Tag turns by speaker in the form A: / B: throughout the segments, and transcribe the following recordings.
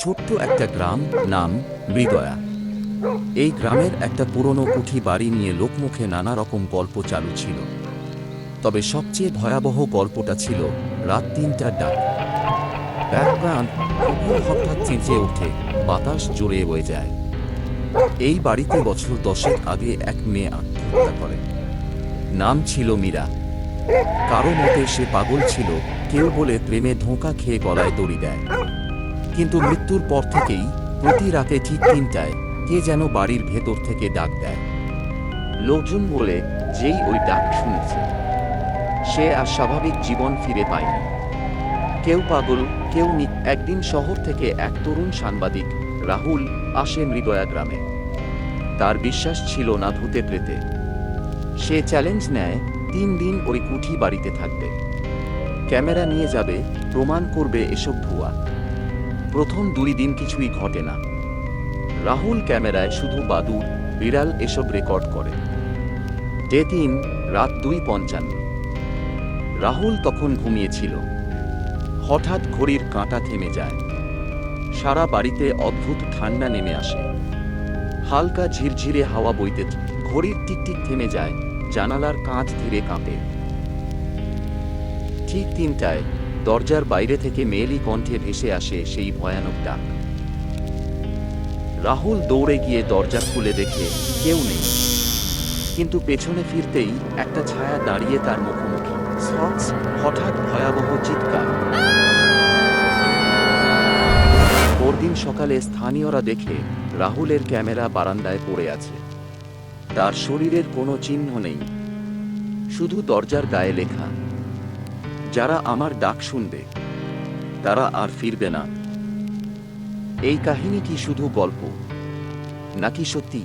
A: ছোট্ট একটা গ্রাম নাম মৃদয়া এই গ্রামের একটা পুরনো কুঠি বাড়ি নিয়ে লোকমুখে নানা রকম গল্প চালু ছিল। তবে সবচেয়ে ভয়াবহ গল্পটা ছিল রাত তিনটার ডাক। হঠাৎ চেঁচে ওঠে, বাতাস জোরে বয়ে যায়। এই বাড়িতে বছর দশেক আগে এক মেয়ে আত্মহত্যা করে। নাম ছিল মীরা। কারও মতে সে পাগল ছিল, কেউ বলে প্রেমে ধোঁকা খেয়ে গলায় দড়ি দেয়। কিন্তু মৃত্যুর পর থেকেই প্রতি রাতে ঠিক তিনটায় কে যেন বাড়ির ভেতর থেকে ডাক দেয়। লোকজন বলে, যেই ওই ডাক শুনেছে। সে আর স্বাভাবিক জীবন ফিরে পায়নি। কেউ পাগল, কেউ নি একদিন শহর থেকে এক তরুণ সাংবাদিক, রাহুল, আসে মৃদয়া গ্রামে। তার বিশ্বাস ছিল না ভূতে প্রেতে সে চ্যালেঞ্জ নেয়, তিন দিন ওই কুঠি বাড়িতে থাকবে। ক্যামেরা নিয়ে যাবে, প্রমাণ করবে এসব ভুয়া প্রথম দুই দিন কিছুই ঘটে না। রাহুল ক্যামেরায় শুধু বাদুর বিড়াল এসব রেকর্ড করে। ডে তিন, রাত দুই পঞ্চান্ন। রাহুল তখন ঘুমিয়েছিল। হঠাৎ ঘড়ির কাঁটা থেমে যায়। সারা বাড়িতে অদ্ভুত ঠান্ডা নেমে আসে। হালকা ঝিরঝিরে হাওয়া বইতে ঘড়ির টিকটিক থেমে যায়, জানালার কাঁচ ধীরে কাঁপে। ঠিক তিনটায় দরজার বাইরে থেকে মেয়েলি কণ্ঠে ভেসে আসে সেই ভয়ানক ডাক। রাহুল দৌড়ে গিয়ে দরজা খুলে দেখে কেউ নেই। কিন্তু পেছনে ফিরতেই একটা ছায়া দাঁড়িয়ে তার মুখোমুখি। হঠাৎ ভয়াবহ চিৎকার। পরদিন সকালে স্থানীয়রা দেখে রাহুলের ক্যামেরা বারান্দায় পড়ে আছে। তার শরীরের কোনো চিহ্ন নেই। শুধু দরজার গায়ে লেখা। যারা আমার ডাক শুনবে, তারা আর ফিরবে না। এই কাহিনী কি শুধু গল্প, নাকি সত্যি?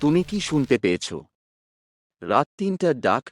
A: তুমি কি শুনতে পেয়েছ? রাত তিনটা ডাক